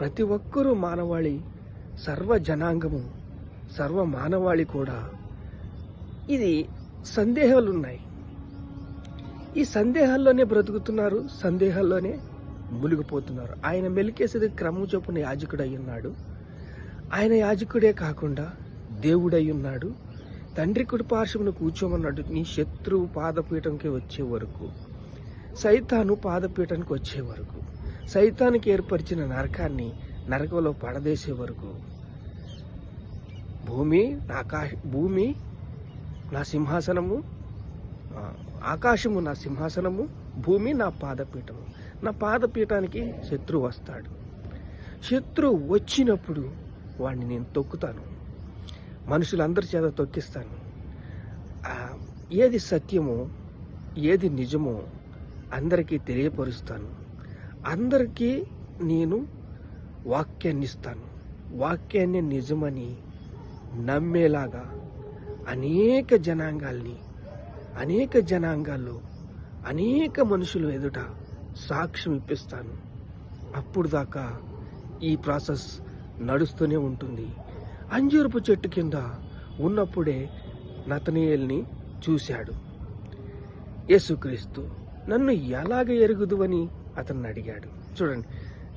ప్రతి ఒక్కరూ మానవాళి సర్వ జనాంగము సర్వ మానవాళి కూడా. ఇది సందేహాలు ఉన్నాయి ఈ సందేహాల్లోనే బ్రతుకుతున్నారు సందేహాల్లోనే మునిగిపోతున్నారు. ఆయన మెలికేసేది క్రమం చొప్పున యాజకుడై ఉన్నాడు. ఆయన యాజకుడే కాకుండా దేవుడై ఉన్నాడు. తండ్రి కుడి పార్శ్వమును కూర్చోమన్నాడు. నీ శత్రువు పాదపీఠంకి వచ్చే వరకు సైతాను పాదపీఠానికి వచ్చే వరకు. సైతానికి ఏర్పరిచిన నరకాన్ని నరకంలో పడదేసే వరకు భూమి నా ఆకాశ భూమి నా సింహాసనము ఆకాశము నా సింహాసనము భూమి నా పాదపీఠము. నా పాదపీఠానికి శత్రువు వస్తాడు. శత్రువు వచ్చినప్పుడు వాడిని నేను తొక్కుతాను. మనుషులందరి చేత తొక్కిస్తాను. ఏది సత్యమో ఏది నిజమో అందరికీ తెలియపరుస్తాను. అందరికీ నేను వాక్యాన్ని ఇస్తాను వాక్యాన్ని నిజమని నమ్మేలాగా అనేక జనాంగాల్ని అనేక జనాంగాల్లో అనేక మనుషులు ఎదుట సాక్ష్యం ఇప్పిస్తాను. అప్పుడు దాకా ఈ ప్రాసెస్ నడుస్తూనే ఉంటుంది. అంజూరపు చెట్టు కింద ఉన్నప్పుడే నతనీయుల్ని చూశాడు. యేసుక్రీస్తు నన్ను ఎలాగ ఎరుగుదువని అతన్ని అడిగాడు. చూడండి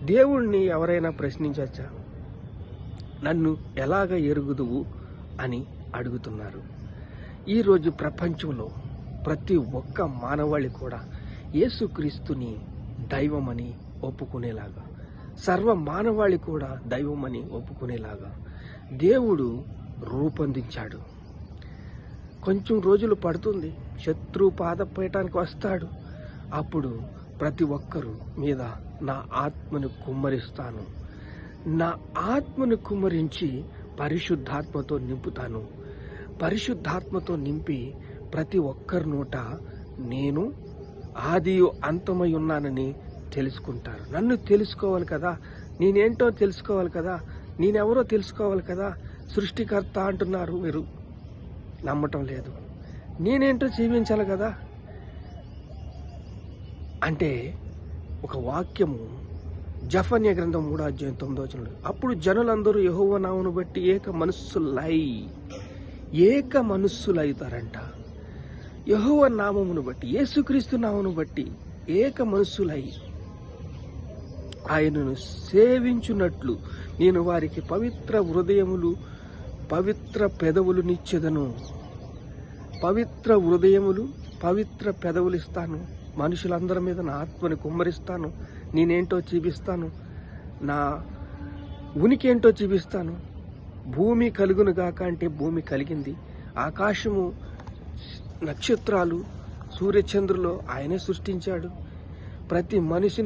దేవుణ్ణి ఎవరైనా ప్రశ్నించచ్చా? నన్ను ఎలాగ ఎరుగుదువు? అని అడుగుతున్నారు. ఈరోజు ప్రపంచంలో ప్రతి ఒక్క మానవాళి కూడా యేసుక్రీస్తుని దైవమని ఒప్పుకునేలాగా సర్వ మానవాళి కూడా దైవమని ఒప్పుకునేలాగా దేవుడు రూపొందించాడు. కొంచెం రోజులు పడుతుంది శత్రు పాదపేయటానికి వస్తాడు. అప్పుడు ప్రతి ఒక్కరు మీద నా ఆత్మను కుమ్మరిస్తాను. నా ఆత్మను కుమ్మరించి పరిశుద్ధాత్మతో నింపుతాను. పరిశుద్ధాత్మతో నింపి ప్రతి ఒక్కరి నోట నేను ఆదియు అంతమై ఉన్నానని తెలుసుకుంటారు. నన్ను తెలుసుకోవాలి కదా. నేనేంటో తెలుసుకోవాలి కదా. నేనెవరో తెలుసుకోవాలి కదా. సృష్టికర్త అంటున్నారు మీరు. నమ్మటం లేదు. నేనేంటో జీవించాలి కదా. అంటే ఒక వాక్యము జఫన్య గ్రంథం మూడో అధ్యాయం తొమ్మిదో వచనంలో అప్పుడు జనులందరూ యహోవ నామను బట్టి ఏక మనస్సులై ఏక మనస్సులైతారంట. యహోవ నామమును బట్టి యేసుక్రీస్తు నామమును బట్టి ఏక మనస్సులై ఆయనను సేవించున్నట్లు నేను వారికి పవిత్ర హృదయములు పవిత్ర పెదవులు నిచ్చెదను. పవిత్ర హృదయములు పవిత్ర పెదవులు ఇస్తాను. మనుషులందరి మీద నా ఆత్మని కుమ్మరిస్తాను నేనేంటో చూపిస్తాను నా ఉనికి ఏంటో చూపిస్తాను. భూమి కలుగును గాక అంటే భూమి కలిగింది. ఆకాశము నక్షత్రాలు సూర్యచంద్రులు ఆయనే సృష్టించాడు. ప్రతి మనిషిని